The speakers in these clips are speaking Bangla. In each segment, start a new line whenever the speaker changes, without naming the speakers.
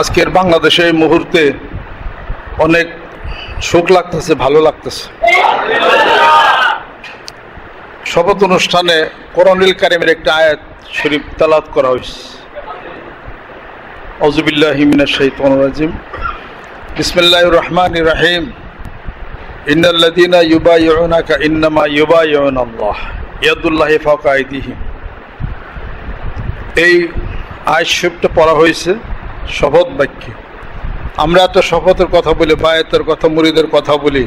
আজকের বাংলাদেশে এই মুহূর্তে অনেক সুখ লাগতেছে, ভালো লাগতেছে। শপথ অনুষ্ঠানে করণিল কারিমের একটা আয়াত শরীফ তালাত করা হয়েছে। অজুবিল্লাহ হিমিনা শৈতন রাজিম। বিসমিল্লাহ রহমান রাহিম। ইন্নাল্লাদিনা ইউবাইউনাকা ইন্নামা ইউবাইউন আল্লাহ ইয়াদুল্লাহি আইদিহিম। এই আয়াত শরীফটা পড়া হয়েছে। শপথ বাক্যে। আমরা তো শপথের কথা বলি, বায়াতের কথা, মুরিদের কথা বলি।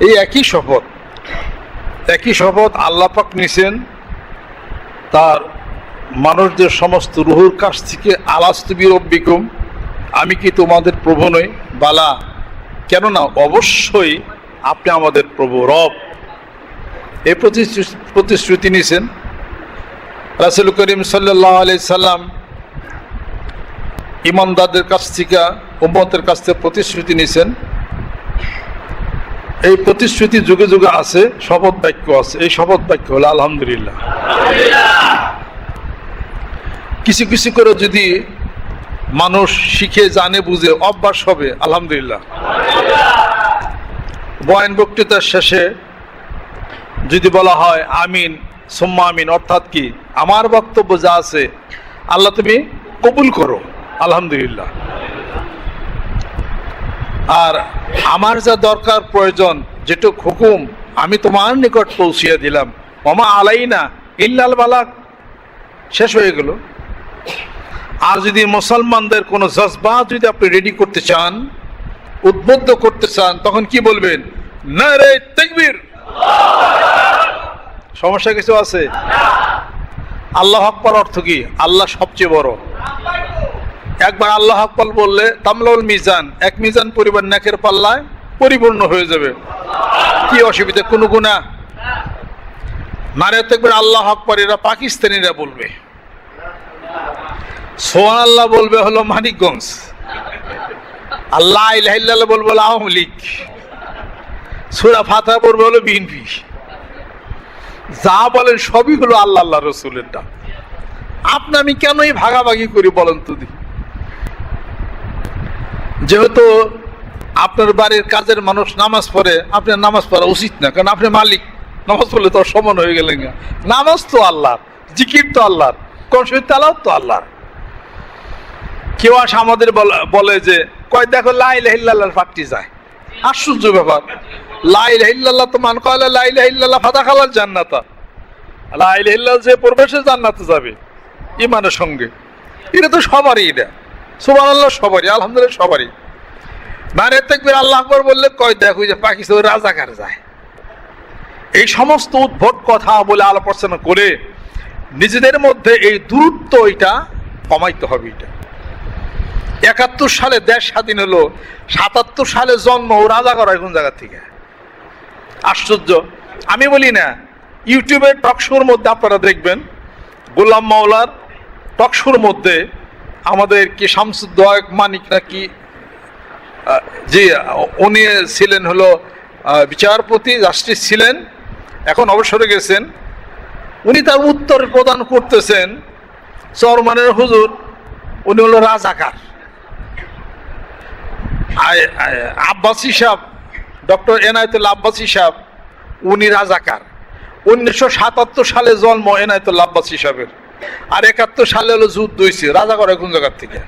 এই একই শপথ। একই শপথ আল্লাহ পাক নিছেন তার মানুষদের সমস্ত রুহুর কাছ থেকে আলাস্তবির অব্বিকুম আমি কি তোমাদের প্রভু নই? বালা, কেননা অবশ্যই আপনি আমাদের প্রভু, রব। প্রতিশ্রু- প্রতিশ্রুতি নিছেন। রাসুল করিম সাল্লাহ আলি সাল্লাম ইমানদারদের কাছ থেকে, উম্মতের কাছ থেকে প্রতিশ্রুতি নিছেন এই প্রতিশ্রুতি যুগে যুগে আছে, শপথ বাক্য আছে। এই শপথ বাক্য হলো, আলহামদুলিল্লাহ। কিছু কিছু করে যদি মানুষ শিখে, জানে, বুঝে, অভ্যাস হবে, আলহামদুলিল্লাহ। বয়ান বক্তৃতার শেষে যদি বলা হয়, আমিন, সোম্মা আমিন, অর্থাৎ কি? আমার বক্তব্য যা আছে, আল্লাহ তুমি কবুল করো। আলহামদুলিল্লাহ। আর আমার যা দরকার, প্রয়োজন, যেটুক হুকুম আমি তোমার নিকট পৌঁছিয়ে দিলাম। মামা আলাই না ইল্লাল বালাক। শেষ হয়ে গেল। আর যদি মুসলমানদের কোনো জজবা যদি আপনি রেডি করতে চান, উদ্বুদ্ধ করতে চান, তখন কি বলবেন? না রে তেকবীর। সমস্যা কিছু আছে? আল্লাহ আকবর অর্থ কি? আল্লাহ সবচেয়ে বড়। একবার আল্লাহ আকবর বললে, তামলাউল মিজান, এক মিজান পরিবার নাকের পাল্লায় পরিপূর্ণ হয়ে যাবে। কি অসুবিধা? কোনো গুণা নারে একবার আল্লাহ আকবর এরা পাকিস্তানিরা বলবে। সোহান আল্লাহ বলবে হলো মানিকগঞ্জ। আল্লাহ ইলাহিল্লাহ বলবে আওয়ামী লীগ। সুরা ফাতা পড়বে হলো বিএনপি। যা বলেন সবই হলো আল্লাহ আল্লাহ রসুলের ডাক। আপনি আমি কেনই ভাগাভাগি করি বলেন তো দি যেহেতু আপনার বাড়ির কাজের মানুষ নামাজ পড়ে, আপনার নামাজ পড়া উচিত না, কারণ আপনি মালিক। নামাজ পড়লে তো সমান হয়ে গেলেন নামাজ তো আল্লাহর, জিকির তো আল্লাহর তালাও তো আল্লাহর। কেউ আসে আমাদের বলে- যে, কয় দেখো লাইলাহিল্লাহ ফাটটি যায়। আশ্চর্য ব্যাপার। লাইলাহিল্লাহ তো মান কয় লাইলাহিল্লাহ ফাদা খালার জান্নাতা। লাইলাহিল্লাহ যে প্রবেশে জান্নাতে যাবে ইমানের সঙ্গে। এটা তো সবারই এটা সুবান আল্লাহ সবারই, আলহামদুলিল্লাহ, সবারই। নারে দেখবে আল্লাহ আকবর বললে, কয়, দেখো যে পাকিস্তান রাজাকার যায়। এই সমস্ত উদ্ভট কথা বলে আলোচনা করে নিজেদের মধ্যে এই দূরত্ব এটা কমাইতে হবে এটা। একাত্তর সালে দেশ স্বাধীন হলো, সাতাত্তর সালে জন্ম ও রাজাকার হয় কোন জায়গা থেকে? আশ্চর্য। আমি বলি না ইউটিউবের টকশোর মধ্যে আপনারা দেখবেন, গোলাম মাওলার টকশোর মধ্যে আমাদের কি শামসুদ্দোয়াক মানিক নাকি জি, উনি ছিলেন হলো বিচারপতি, জাস্টিস ছিলেন, এখন অবসরে গেছেন। উনি তার উত্তর প্রদান করতেছেন চরমানের হুজুর, উনি হলো রাজাকার। আব্বাসী সাহেব, ডক্টর এনায়তুল্লা আব্বাসী সাহেব, উনি রাজাকার। উনিশশো সাতাত্তর সালে জন্ম এনায়তুল্লা আব্বাসী সাহেবের। আর একাত্তর সালে হলো যুদ্ধ হয়েছে রাজা করে কোন জায়গার থেকে?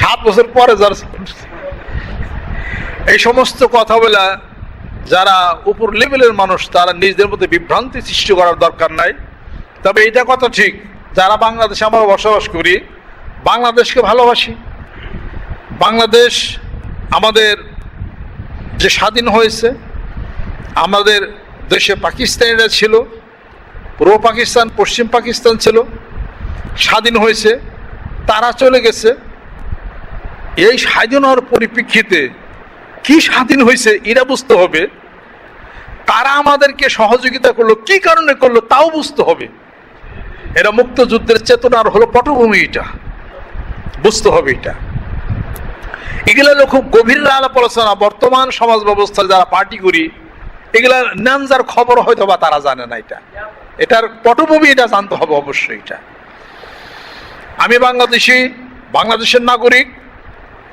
সাত বছর পরে যার এই সমস্ত কথা বলা যারা উপর লেভেলের মানুষ, তারা নিজেদের মধ্যে বিভ্রান্তি সৃষ্টি করার দরকার নাই। তবে এইটা কথা ঠিক, যারা বাংলাদেশে আমরা বসবাস করি, বাংলাদেশকে ভালোবাসি। বাংলাদেশ আমাদের যে স্বাধীন হয়েছে, আমাদের দেশে পাকিস্তানিরা ছিল পূর্ব পাকিস্তান, পশ্চিম পাকিস্তান ছিল, স্বাধীন হয়েছে, তারা চলে গেছে। এই স্বাধীন হওয়ার পরিপ্রেক্ষিতে কি স্বাধীন হয়েছে এরা বুঝতে হবে। তারা আমাদেরকে সহযোগিতা করল, কি কারণে করল তাও বুঝতে হবে। এরা মুক্তযুদ্ধের চেতনার হলো পটভূমি এটা। বুঝতে হবে এটা। এগুলো হলো খুব গভীর আলাপ আলোচনা, বর্তমান সমাজ ব্যবস্থায় যারা পার্টি করি এগুলার নানজার খবর হয়তো বা তারা জানে না এটা। এটার পটভূমি এটা জানতে হবে অবশ্যই এটা। আমি বাংলাদেশি, বাংলাদেশের নাগরিক,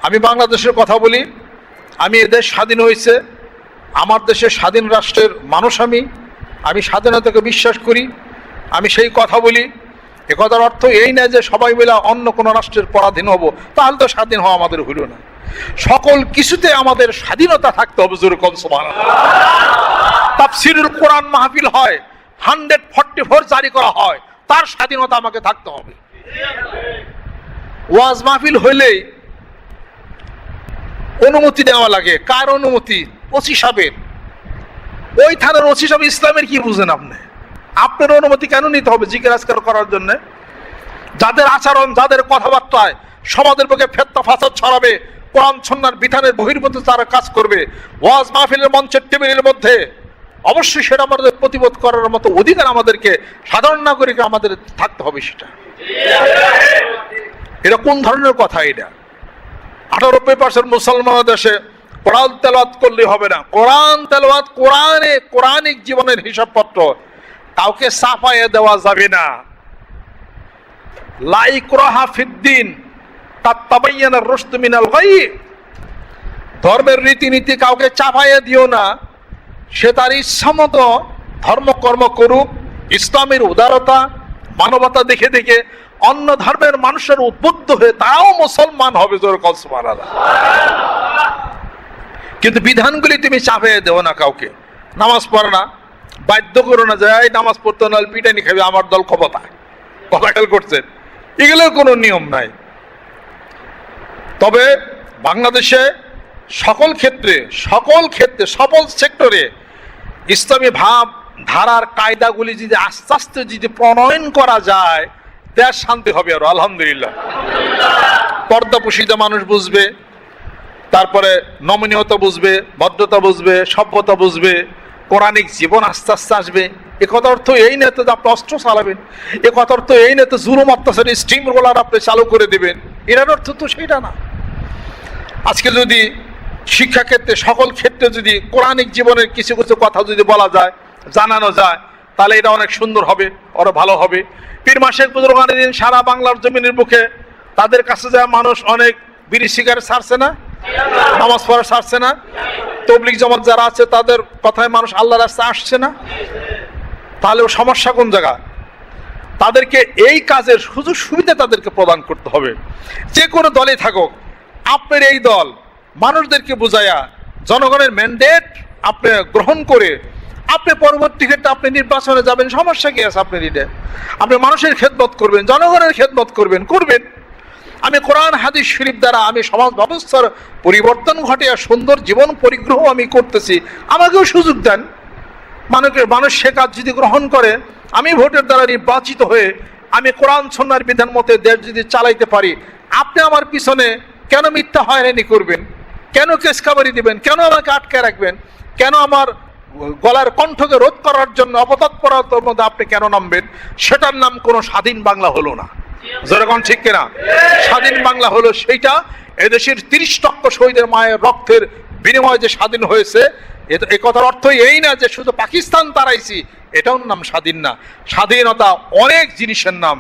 আমি বাংলাদেশের কথা বলি, আমি এদেশ স্বাধীন হয়েছে, আমার দেশের স্বাধীন রাষ্ট্রের মানুষ আমি আমি স্বাধীনতাকে বিশ্বাস করি, আমি সেই কথা বলি। এ কথার অর্থ এই না যে সবাই মিলে অন্য কোনো রাষ্ট্রের পরাধীন হব, তাহলে তো স্বাধীন হওয়া আমাদের হইল না। সকল কিছুতে আমাদের স্বাধীনতা থাকতে হবে জোর কম সমান তাফসিরুল কোরআন মাহফিল হয় হান্ড্রেড ফর্টি ফোর জারি করা হয়, তার স্বাধীনতা আমাকে থাকতে হবে। ওয়াজ মাহফিল হইলেই অনুমতি দেওয়া লাগে। কার অনুমতি? ওসি সাহেবের। ওই থানার ওসি সাহেব ইসলামের কি বুঝেন আপনি? আপনার অনুমতি কেন নিতে হবে জিজ্ঞাসা করার জন্য? যাদের আচরণ, যাদের কথাবার্তায় সমাজের পক্ষে ফেত্তা ফাসাদ ছড়াবে, কোরআন সন্ন্যার বিধানের বহির্ভূত তারা কাজ করবে। ওয়াজ মাহফিলের মঞ্চের টেবিলের মধ্যে অবশ্যই সেটা আমাদের প্রতিবোধ করার মতো অধিকার আমাদেরকে, সাধারণ নাগরিক আমাদের থাকতে হবে সেটা। এটা কোন ধরনের কথা এটা? আঠারোব্বই পার্সেন্ট মুসলমান দেশে কোরআন তেলাওয়াত করলে হবে না। কোরআন তেলাওয়াত কোরআনে, কোরআনিক জীবনের হিসাবপত্র। কাউকে সাফাইয়ে দেওয়া যাবে না। লাইক্রহা ফিদ্দিন তাত্তাবাইয়ানা রুশদ মিনাল গাই ধর্মের রীতিনীতি কাউকে চাপাইয়ে দিও না। সে তার ইচ্ছামতো ধর্মকর্ম করুক, ইসলামের উদারতা, মানবতা দেখে দেখে অন্য ধর্মের মানুষের উদ্বুদ্ধ হয়ে তারাও মুসলমান হবে জোর কলসমারা কিন্তু বিধানগুলি তুমি চাপিয়ে দেও না কাউকে। নামাজ পড়ে না, বাধ্য করো না যে, এই নামাজ পড়তে নাহলে পিটানি খাবে, আমার দল ক্ষমতায়। কথা খেয়াল করছেন। এগুলোর কোনো নিয়ম নাই। তবে বাংলাদেশে সকল ক্ষেত্রে সকল ক্ষেত্রে, সকল সেক্টরে ইসলামী ভাব, ধারার কায়দাগুলি যদি আস্তে আস্তে যদি প্রণয়ন করা যায়, দেশ শান্তি হবে আরও, আলহামদুলিল্লাহ। পর্দা পুষিতে মানুষ বুঝবে, তারপরে নমনীয়তা বুঝবে, ভদ্রতা বুঝবে, সভ্যতা বুঝবে, পৌরাণিক জীবন আস্তে আস্তে আসবে। এ কথা অর্থ এই না তো আপনি অস্ত্র চালাবেন, এ কথা অর্থ এই না তো জুলুম অত্যাচারী স্টিম রোলার আপনি চালু করে দেবেন। এটার অর্থ তো সেটা না। আজকে যদি শিক্ষাক্ষেত্রে সকল ক্ষেত্রে যদি কোরআনিক জীবনের কিছু কিছু কথা যদি বলা যায়, জানানো যায়, তাহলে এটা অনেক সুন্দর হবে, আরও ভালো হবে। পীর মাসের বুজুর্গানের দিন সারা বাংলার জমিনের বুকে তাদের কাছে যায় মানুষ অনেক বিড়ি সিগারেট ছাড়ছে না, নামাজ পড়া ছাড়ছে না তবলিক জমাত যারা আছে তাদের কথায় মানুষ আল্লাহ রাস্তায় আসছে না। তাহলে সমস্যা কোন জায়গা তাদেরকে এই কাজের সুযোগ সুবিধা তাদেরকে প্রদান করতে হবে। যে কোনো দলে থাকুক, আপনার এই দল মানুষদেরকে বুঝাইয়া, জনগণের ম্যান্ডেট আপনি গ্রহণ করে, আপনি পরবর্তী ক্ষেত্রে আপনি নির্বাচনে যাবেন, সমস্যা কি আছে আপনার এটা আপনি মানুষের খেদমত করবেন, জনগণের খেদমত করবেন করবেন। আমি কোরআন, হাদিস শরীফ দ্বারা আমি সমাজ ব্যবস্থার পরিবর্তন ঘটে আর সুন্দর জীবন পরিগ্রহ আমি করতেছি, আমাকেও সুযোগ দেন। মানুষের, মানুষ সে কাজ যদি গ্রহণ করে, আমি ভোটের দ্বারা নির্বাচিত হয়ে, আমি কোরআন সন্ন্যার বিধান মতে দেশ যদি চালাইতে পারি, আপনি আমার পিছনে কেন মিথ্যা হয়রানি করবেন? কেন কেস কাবারি দিবেন? কেন আমাকে আটকে রাখবেন? কেন আমার গলার কণ্ঠকে রোধ করার জন্য অপতৎপরতার মধ্যে আপনি কেন নামবেন? সেটার নাম কোনো স্বাধীন বাংলা হলো না। যেরকম ঠিক কিনা? স্বাধীন বাংলা হলো সেইটা, এদেশের তিরিশ লক্ষ শহীদের মায়ের রক্তের বিনিময়ে যে স্বাধীন হয়েছে, এ কথার অর্থ এই না যে শুধু পাকিস্তান তারাইছি, এটাও নাম স্বাধীন না। স্বাধীনতা অনেক জিনিসের নাম।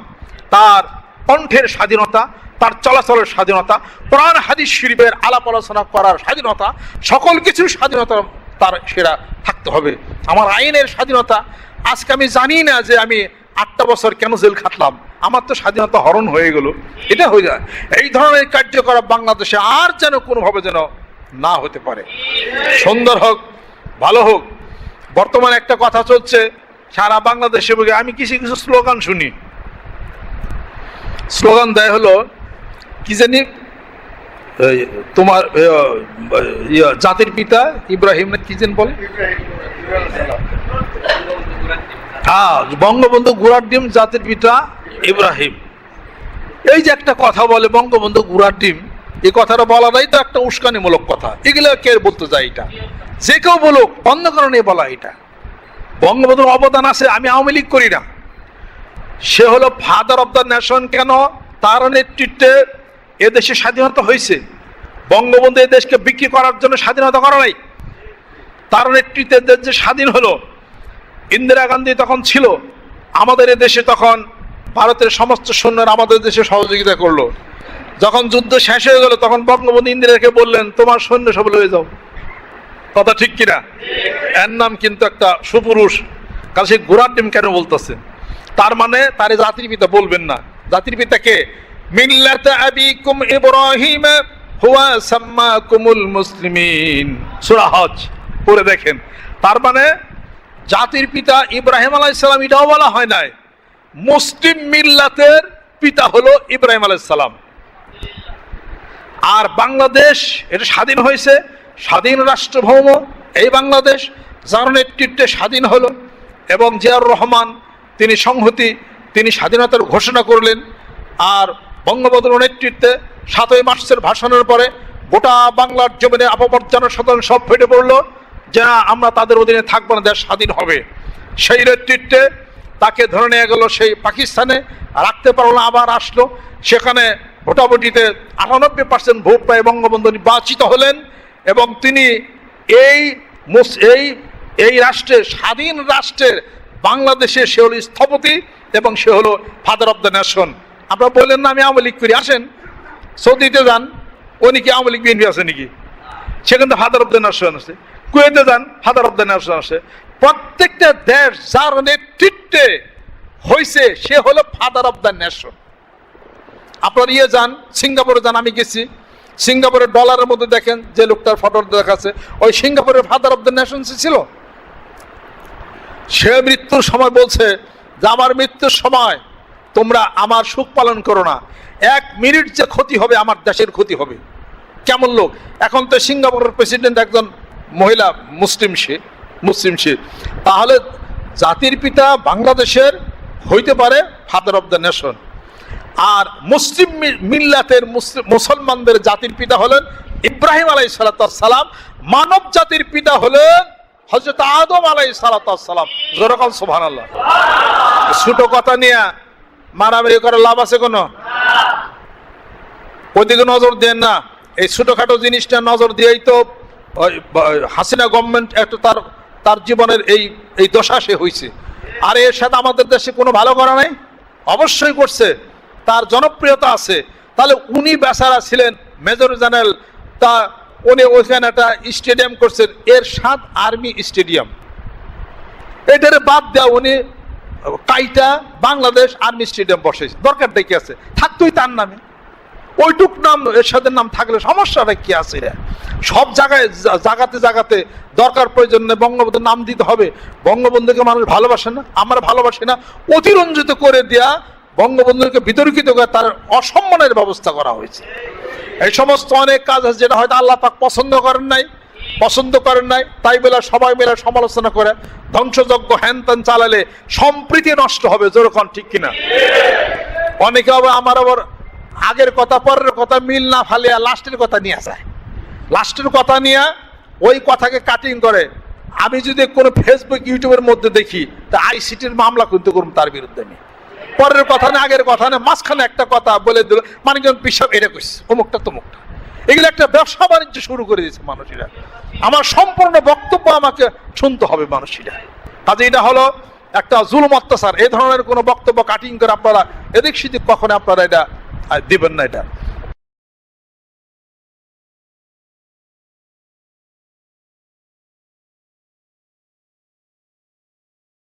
তার কণ্ঠের স্বাধীনতা, তার চলাচলের স্বাধীনতা প্রাণ হাদিস শরীফের আলাপ আলোচনা করার স্বাধীনতা, সকল কিছুর স্বাধীনতা তার সেরা থাকতে হবে। আমার আইনের স্বাধীনতা, আজকে আমি জানি না যে আমি আটটা বছর কেন জেল খাটলাম। আমার তো স্বাধীনতা হরণ হয়ে গেল। এটা হয়ে যায়। এই ধরনের কার্যকলাপ বাংলাদেশে আর যেন কোনোভাবে যেন না হতে পারে। সুন্দর হোক, ভালো হোক, বর্তমানে একটা কথা চলছে, সারা বাংলাদেশে আমি কিছু কিছু স্লোগান শুনি। স্লোগান দেয় হলো, কি জানি তোমার জাতির পিতা ইব্রাহিম না কি যেন বলে? হ্যাঁ বঙ্গবন্ধু গুড়ার ডিম জাতির পিতা ইব্রাহিম। এই যে একটা কথা বলে বঙ্গবন্ধু গুড়ার ডিম এই কথাটা বলাটাই তো একটা উস্কানিমূলক কথা। এগুলো কে বলতে যায় এটা? যে কেউ বলুক, অন্য কারণে বলা এটা। বঙ্গবন্ধুর অবদান আছে, আমি আওয়ামী লীগ করি না। সে হলো ফাদার অব দ্য নেশন কেন? তার নেতৃত্বে এদেশে স্বাধীনতা হয়েছে। বঙ্গবন্ধু দেশকে বিক্রি করার জন্য স্বাধীনতা করা নাই। তার নেতৃত্বে দেশ যে স্বাধীন হলো, ইন্দিরা গান্ধী তখন ছিল। আমাদের দেশে তখন ভারতের সমস্ত সৈন্যরা আমাদের দেশে সহযোগিতা করল। যখন যুদ্ধ শেষ হয়ে গেল, তখন বঙ্গবন্ধু ইন্দিরাকে বললেন, তোমার সৈন্য সব লয়ে যাও। কথা ঠিক কিনা? এর নাম কিন্তু একটা সুপুরুষ। কারণ সে গোড়ার ডিম কেন বলতেছে? তার মানে তার জাতির পিতা বলবেন না। জাতির পিতাকে মিল্লাত আবিকুম ইব্রাহিম, হুয়া সাম্মাকুমুল মুসলিমিন। সূরা হজ দেখেন। তার মানে জাতির পিতা ইব্রাহিম আলাইহিস এটাও বলা হয় নাই। মুসলিম মিল্লাতের পিতা হলো ইব্রাহিম আলাইহিস আর বাংলাদেশ, এটা স্বাধীন হয়েছে, স্বাধীন রাষ্ট্রভৌম, এই বাংলাদেশ, যার নেতৃত্বে স্বাধীন হলো, এবং জিয়াউর রহমান তিনি সংহতি, তিনি স্বাধীনতার ঘোষণা করলেন। আর বঙ্গবন্ধুর নেতৃত্বে সাতই মার্চের ভাষণের পরে গোটা বাংলার জমিনে অপমর্যাদার সাধারণ সব ফেটে পড়ল যে আমরা তাদের অধীনে থাকব না, দেশ স্বাধীন হবে। সেই নেতৃত্বে তাকে ধরে নিয়ে গেল সেই পাকিস্তানে, রাখতে পারল না, আবার আসলো। সেখানে ভোটাভুটিতে আটানব্বই পার্সেন্ট ভোট পায় বঙ্গবন্ধু নির্বাচিত হলেন এবং তিনি এই এই এই রাষ্ট্রের স্বাধীন রাষ্ট্রের বাংলাদেশে সে হলো স্থপতি এবং সে হলো ফাদার অফ দ্য নেশন আপনারা বললেন না আমি আওয়ামী লীগ করি, আসেন। সৌদিতে যান, উনি কি আওয়ামী লীগ বিএনপি আছে নাকি? সেখানে ফাদার অফ দ্য নেশন আছে। কুয়েতে যান ফাদার অফ দ্য নেশন আছে। প্রত্যেকটা দেশ যার নেতৃত্বে হয়েছে সে হলো ফাদার অফ দ্য নেশন আপনার ইয়ে যান, সিঙ্গাপুরে যান, আমি গেছি। সিঙ্গাপুরের ডলারের মধ্যে দেখেন, যে লোকটার ফটো দেখাচ্ছে, ওই সিঙ্গাপুরের ফাদার অব দ্য নেশন ছিল? সে মৃত্যুর সময় বলছে যে আমার মৃত্যুর সময় তোমরা আমার সুখ পালন করো না। এক মিনিট যে ক্ষতি হবে, আমার দেশের ক্ষতি হবে। কেমন লোক? এখন তো সিঙ্গাপুরের প্রেসিডেন্ট একজন মহিলা, মুসলিম সে মুসলিম সে। তাহলে জাতির পিতা বাংলাদেশের হইতে পারে ফাদার অফ দ্য নেশন আর মুসলিম মিল্লাতের মুসলিম মুসলমানদের জাতির পিতা হলেন ইব্রাহিম আলাই সালাম। মানব জাতির পিতা হলেন হজরত আদম আলাই সালাম। যেরকম সোভান আল্লাহ ছোট কথা নিয়ে মারামারি করে লাভ আছে কোনো? ওইদিকে নজর দেন না। এই ছোটখাটো জিনিসটা নজর দিয়েই তো হাসিনা গভর্নমেন্ট একটা তার তার জীবনের এই এই দশা সে হয়েছে আর এর সাথে আমাদের দেশে কোনো ভালো করা নাই? অবশ্যই করছে। তার জনপ্রিয়তা আছে। তাহলে উনি বেচারা ছিলেন মেজর জেনারেল, তা উনি ওইখানে একটা স্টেডিয়াম করছেন, এর সাত আর্মি স্টেডিয়াম। এটারে বাদ দেওয়া উনি কাইটা বাংলাদেশ আর্মি স্টেডিয়াম বসেছে দরকারটা কি আছে। থাকতোই তার নামে। ওইটুক নাম, এরশাদের নাম থাকলে সমস্যাটা কি আছে? সব জায়গায় জাগাতে জাগাতে দরকার প্রয়োজন বঙ্গবন্ধুর নাম দিতে হবে। বঙ্গবন্ধুকে মানুষ ভালোবাসে না, আমরা ভালোবাসি না। অতিরঞ্জিত করে দেয়া বঙ্গবন্ধুকে বিতর্কিত করে তার অসম্মানের ব্যবস্থা করা হয়েছে। এই সমস্ত অনেক কাজ আছে যেটা হয়তো আল্লাহ পাক পছন্দ করেন নাই, পছন্দ করেন নাই, তাই বেলা সবাই মিলে সমালোচনা করে ধ্বংসযজ্ঞ হ্যান ত্যান চালালে সম্প্রীতি নষ্ট হবে যেরকম ঠিক কিনা? অনেকে আবার আমার আবার আগের কথা, পরের কথা মিল না ফালিয়া লাস্টের কথা নিয়ে যায়। লাস্টের কথা নিয়ে ওই কথাকে কাটিং করে। আমি যদি কোনো ফেসবুক ইউটিউবের মধ্যে দেখি, তা আইসিটির মামলা কিন্তু করুন তার বিরুদ্ধে আমি পরের কথা না, আগের কথা না, মাঝখানে একটা কথা বলে দিল মানে যেমন পিসাব, এটা করছে অমুকটা তমুকটা। এগুলো একটা ব্যবসা বাণিজ্য শুরু করে দিয়েছে মানুষেরা। আমার সম্পূর্ণ বক্তব্য আমাকে শুনতে হবে মানুষেরা। কাজে এটা হলো একটা জুলুম অত্যাচার এই ধরনের কোনো বক্তব্য কাটিং করে আপনারা এদিক সেদিক কখনো আপনারা এটা দিবেন না এটা।